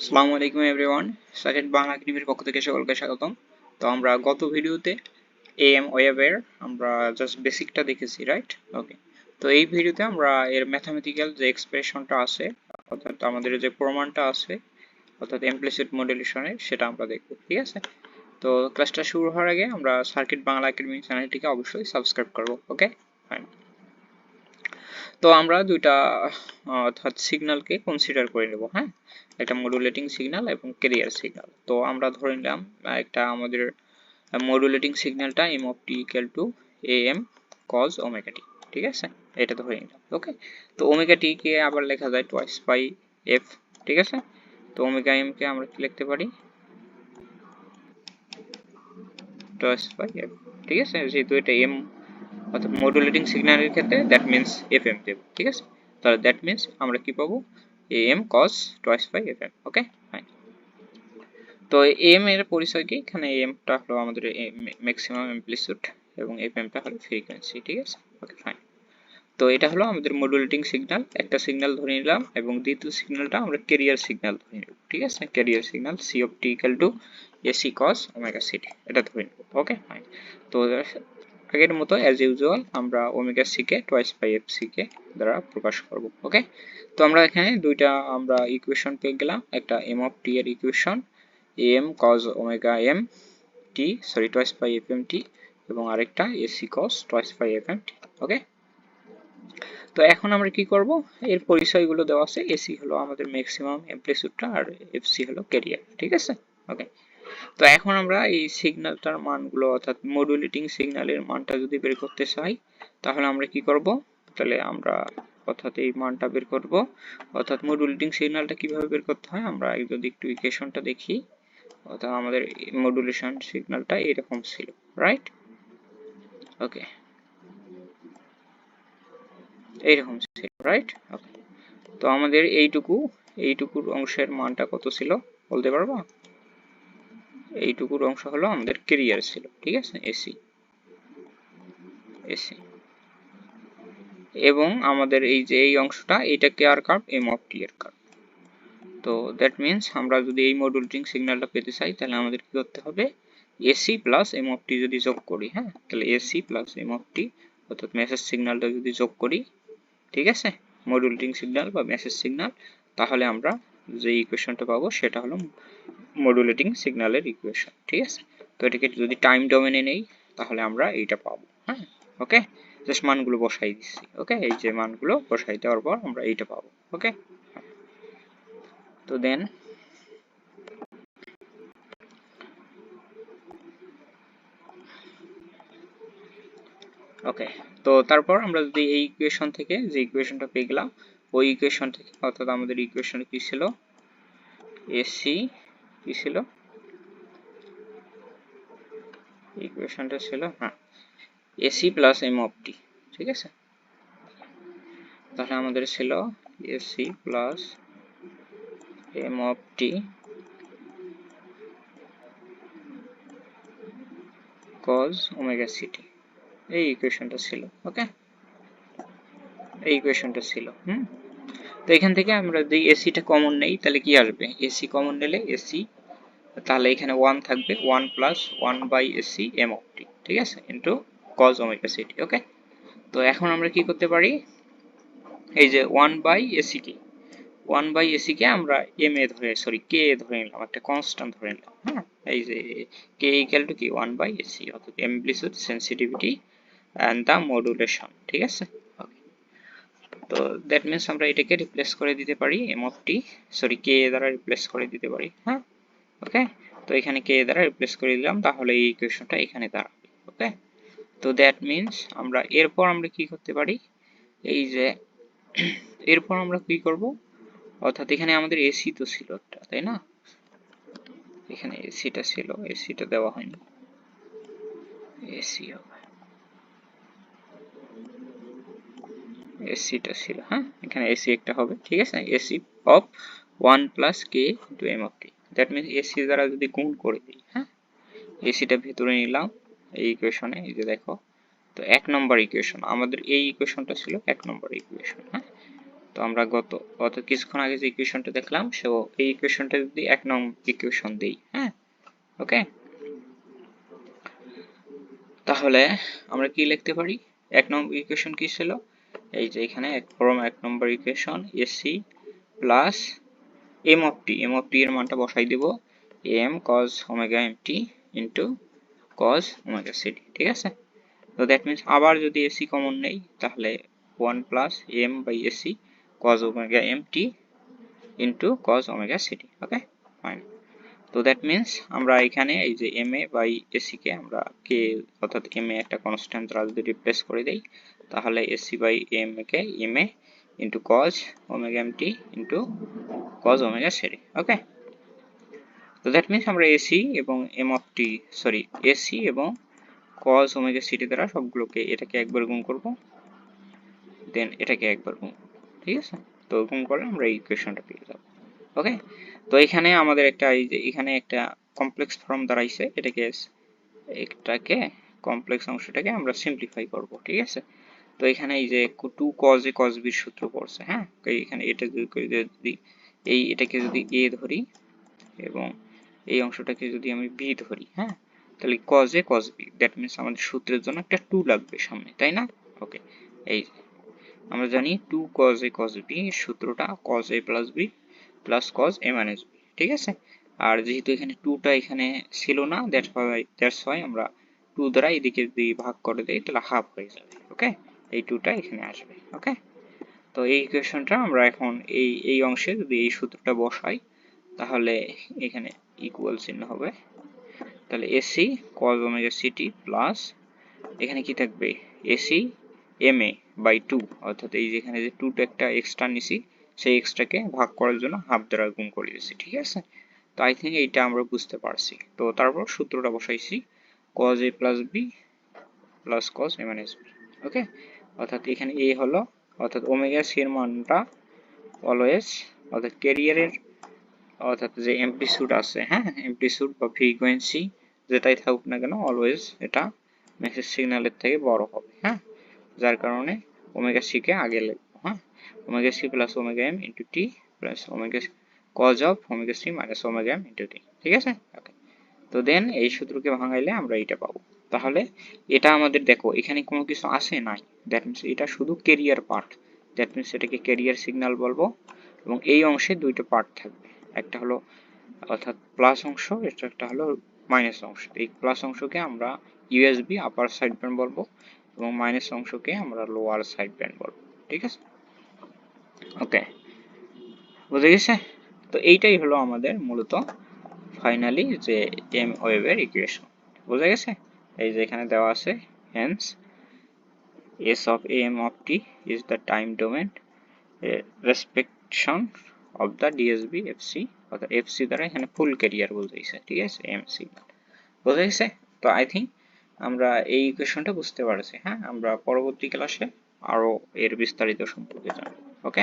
আসসালামু আলাইকুম এভরিওয়ান সাজেদ বাংলা একাডেমির পক্ষ থেকে সকলকে স্বাগতম। তো আমরা গত ভিডিওতে এএম ওয়েবের আমরা জাস্ট বেসিকটা দেখেছি রাইট ওকে তো এই ভিডিওতে আমরা এর ম্যাথামেটিক্যাল যে এক্সপ্রেশনটা আছে, অর্থাৎ আমাদের যে প্রমাণটা আছে, অর্থাৎ ইমপ্লিসিট মডেলেশনের সেটা আমরা দেখব, ঠিক আছে? তো ক্লাসটা শুরু হওয়ার আগে আমরা সার্কিট বাংলা একাডেমি চ্যানেলটিকে অবশ্যই সাবস্ক্রাইব করব ওকে ফাইন তো আমরা দুইটা, অর্থাৎ সিগন্যালকে কনসিডার করে নেব হ্যাঁ? একটা মডুলেটিং সিগন্যাল এবং ক্যারিয়ার সিগন্যাল তো আমরা ধরে নিলাম একটা আমাদের modulating সিগন্যালটা M of T equal to A M cos omega T ঠিক আছে? এটা ধরে নিলাম ওকে তো ওমেগা টি কে আবার লেখা যায় টোয়াইস বাই এফ ঠিক আছে? তো ওমেগা এম কে আমরা কি লিখতে পারি? টোয়াইস বাই এফ ঠিক আছে? যেহেতু এটা এম অর্থাৎ মডুলেটিং সিগন্যালের ক্ষেত্রে দ্যাট মিনস এফ এম দেব, ঠিক আছে? তাহলে দ্যাট মিনস আমরা কি পাবো? M cos twice by F M okay fine তো এম এর পরিচয় কি? এখানে এমটা হলো আমাদের ম্যাক্সিমাম অ্যাম্প্লিটিউড এবং এফ এমটা হলো ফ্রিকোয়েন্সি ঠিক আছে? ওকে ফাইন তো এটা হলো আমাদের মডুলেটিং সিগন্যাল একটা সিগন্যাল ধরে নিলাম এবং দ্বিতীয় সিগন্যালটা আমরা ক্যারিয়ার সিগন্যাল ধরে নিব, ঠিক আছে? Carrier signal C of T equal to AC cos omega CT এটা ধরে নিব ওকে ফাইন তো আগের মতো অ্যাজ ইউজুয়াল আমরা omega CK twice by F CK দ্বারা প্রকাশ করব ওকে তো আমরা এখানে দুইটা আমরা ইকুয়েশন পেয়ে গেলাম, একটা এম অফ টি এর equation M cos omega M T sorry twice by F M T এবং আরেকটা AC cos twice by F M T okay তো এখন আমরা কি করব? এর পরিচয়গুলো দেওয়া আছে এসি হলো আমাদের ম্যাক্সিমাম অ্যাম্প্লিটিউডটা আর এফসি হলো ক্যারিয়ার ঠিক আছে? ওকে তো এখন আমরা এই সিগন্যালটার মানগুলো, অর্থাৎ মডুলেটিং সিগন্যালের মানটা যদি বের করতে চাই, তাহলে আমরা কি করব? তাহলে আমরা, অর্থাৎ এই মানটা বের করব। অর্থাৎ মডুলেটিং সিগন্যালটা কীভাবে বের করতে হয়? আমরা যদি একটু ইকুয়েশনটা দেখি, অর্থাৎ আমাদের মডুলেশন সিগন্যালটা এরকম ছিল রাইট ওকে এইরকম ছিল রাইট ওকে তো আমাদের এইটুকু, এইটুকুর অংশের মানটা কত ছিল? বলতে পারব? এইটুকুর অংশ হলো আমাদের ক্যারিয়ার ছিল, ঠিক আছে? এসি এসি এবং আমাদের এই যে এই অংশটা, এটা care curve M of T এর কার্ভ তো দ্যাট মিনস আমরা যদি এই মডুলেটিং সিগন্যালটা পেতে চাই, তাহলে আমাদের কি করতে হবে? AC plus M of T যদি যোগ করি হ্যাঁ? তাহলে AC plus M of T অর্থাৎ মেসেজ সিগন্যালটা যদি যোগ করি, ঠিক আছে? মডুলেটিং সিগন্যাল বা মেসেজ সিগন্যাল তাহলে আমরা যে ইকুয়েশনটা পাবো সেটা হলো মডুলেটিং সিগন্যালের ইকুয়েশন ঠিক আছে? তো এটাকে যদি টাইম ডোমেনে নেই, তাহলে আমরা এইটা পাবো হ্যাঁ? ওকে জাস্ট মানগুলো বসাই দিচ্ছি ওকে এই যে মানগুলো বসাই দেওয়ার পর আমরা এইটা পাবো ওকে তো দেন ওকে তো তারপর আমরা যদি এই ইকুয়েশন থেকে যে ইকুয়েশনটা পেয়ে গেলাম ওই ইকুয়েশন থেকে অর্থাৎ আমাদের ইকুয়েশন কি ছিল? এসি কি ছিল? ইকুয়েশনটা ছিল হ্যাঁ AC plus M of T ঠিক আছে? তাহলে আমাদের ছিল AC plus M of T cos omega CT এই ইকুয়েশনটা ছিল ওকে এই ইকুয়েশনটা ছিল, হুম? তো এখান থেকে আমরা যদি এসিটা কমন নেই, তাহলে কি আসবে? এসি কমন নিলে এসি তাহলে এখানে ওয়ান থাকবে one plus one by AC M of T ঠিক আছে? Into cos omega CT okay তো এখন আমরা কি করতে পারি? এই যে ওয়ান বাই এসি কে ওয়ান বাই এসি কে আমরা এম এ ধরে সরি কে এ ধরে নিলাম, একটা কনস্ট্যান্ট ধরে নিলাম হ্যাঁ এই যে কে ইকুয়াল টু কি? ওয়ান বাই এসি অর্থাৎ amplitude sensitivity and the modulation ঠিক আছে? তো দ্যাট মিনস আমরা এটাকে রিপ্লেস করে দিতে পারি M of T sorry K দ্বারা রিপ্লেস করে দিতে পারি হ্যাঁ? ওকে তো এখানে কে দ্বারা রিপ্লেস করে দিলাম, তাহলে এই ইকুয়েশনটা এখানে দাঁড়াবে ওকে তো দ্যাট মিনস আমরা, এরপর আমরা কি করতে পারি? এই যে, এরপর আমরা কি করব? অর্থাৎ এখানে আমাদের এসি তো ছিল একটা, তাই না? এখানে এসিটা ছিল এসিটা দেওয়া হয়নি। এসি হবে। এসিটা ছিল হ্যাঁ? এখানে এসি একটা হবে, ঠিক আছে? AC of one plus K into M of T that means AC দ্বারা যদি গুণ করে দিই হ্যাঁ? এসিটা ভেতরে নিলাম, এই ইকুয়েশনে এই যে দেখো, তো এক নম্বর ইকুয়েশন আমাদের এই ইকুয়েশনটা ছিল এক নম্বর ইকুয়েশন হ্যাঁ? তো আমরা গত গত কিছুক্ষণ আগে যে ইকুয়েশনটা দেখলাম, সো এই ইকুয়েশনটা যদি এক নং ইকুয়েশন দিই হ্যাঁ? ওকে তাহলে আমরা কি লিখতে পারি? এক নম্বর ইকুয়েশন কি ছিল? এই যে এখানে এক ফর্ম এক number equation AC plus M of T M of T এর মানটা বসাই দেব। M cos omega M T into cos omega CT ঠিক আছে? তো দ্যাট মিনস আবার যদি এসি কমন নেই, তাহলে one plus M by AC cos omega M T into cos omega CT okay fine তো দ্যাট মিনস আমরা এখানে এই যে এম এ বাই এসি কে আমরা কে অর্থাৎ এম এ একটা কনস্ট্যান্ট দ্বারা যদি রিপ্লেস করে দেই তাহলে AC by M K M A into cos omega M T into cos omega CT okay তো দ্যাট মিনস আমরা এসি এবং M of T sorry AC এবং কজ ওমেগা সিটি দ্বারা সবগুলোকে এটাকে একবার গুণ করব দেন এটাকে একবার গুণ ঠিক আছে? তো গুণ করলে আমরা এই ইকুয়েশনটা পেয়ে যাব ওকে তো এখানে আমাদের একটা এই যে এখানে একটা কমপ্লেক্স ফর্ম দাঁড়াইছে, এটাকে এটাকে কমপ্লেক্স অংশটাকে আমরা সিম্পলিফাই করব, ঠিক আছে? তো এখানে এই যে টু কজ এ কজ বির সূত্র পড়ছে হ্যাঁ? এখানে এটা যদি এই এটাকে যদি এ ধরি এবং এই অংশটাকে যদি আমি বি ধরি হ্যাঁ? তাহলে cos A cos B that means আমাদের সূত্রের জন্য একটা টু লাগবে সামনে, তাই না? ওকে এই আমরা জানি two cos A cos B সূত্রটা cos A plus B plus cos A minus B ঠিক আছে? আর যেহেতু এখানে টুটা এখানে ছিল না দ্যাটস ওয়াই দ্যাটস ওয়াই আমরা টু দ্বারা এদিকে যদি ভাগ করে দেই, তাহলে হাফ হয়ে যাবে ওকে এই টুটা এখানে আসবে ওকে তো এই ইকুয়েশনটা আমরা এখন এই এই অংশে যদি এই সূত্রটা বসাই, তাহলে এখানে ইকুয়াল চিহ্ন হবে। তাহলে AC cos omega CT plus এখানে কি থাকবে? AC M A by two অর্থাৎ এই যেখানে যে টুটা একটা এক্সট্রা নিছি, সেই এক্সট্রাকে ভাগ করার জন্য হাফ দ্বারা গুণ করে দিয়েছি, ঠিক আছে? তো আই থিঙ্ক এইটা আমরা বুঝতে পারছি। তো তারপর সূত্রটা বসাইছি cos A plus B plus cos A minus B okay অর্থাৎ এখানে এ হলো, অর্থাৎ ওমেগা সি এর মানটা অলওয়েজ অর্থাৎ ক্যারিয়ারের অর্থাৎ যে এমপ্লিসিউড আছে হ্যাঁ এমপ্লিসিউড বা ফ্রিকোয়েন্সি যেটাই থাকুক না কেন অলওয়েজ এটা মেসেজ সিগন্যালের থেকে বড় হবে হ্যাঁ? যার কারণে ওমেগা সি কে আগে লিখব হ্যাঁ? Omega C plus omega M into T plus omega cos of omega C minus omega M into T ঠিক আছে? তো দেন এই সূত্রকে ভাঙাইলে আমরা এটা পাবো। তাহলে এটা আমাদের দেখো, এখানে কোনো কিছু আসে নাই। দ্যাট মিনস এটা শুধু কেরিয়ার পার্ট দ্যাট মিনস এটাকে কেরিয়ার সিগন্যাল বলব। এবং এই অংশে দুইটা পার্ট থাকবে। একটা হলো, অর্থাৎ প্লাস অংশ, এটা একটা হলো মাইনাস অংশ। এই প্লাস অংশকে আমরা ইউএসবি আপার সাইড ব্যান্ড বলব এবং মাইনাস অংশকে আমরা লোয়ার সাইড ব্যান্ড বলব। ঠিক আছে? ওকে বুঝে গেছে? তো এইটাই হলো আমাদের মূলত ফাইনালি যে এম ওয়েভের ইকুয়েশন বুঝে গেছে? এই যে এখানে দেওয়া আছে hence S of M of T is the time domain representation of the DSB FC অর্থাৎ এফসি দ্বারা এখানে ফুল ক্যারিয়ার বলতেছে ঠিক আছে? এম সিগন্যাল বুঝে গেছে? তো আই থিঙ্ক আমরা এই ইকুয়েশনটা বুঝতে পারছি হ্যাঁ? আমরা পরবর্তী ক্লাসে আরও এর বিস্তারিত সম্পর্কে জানব ওকে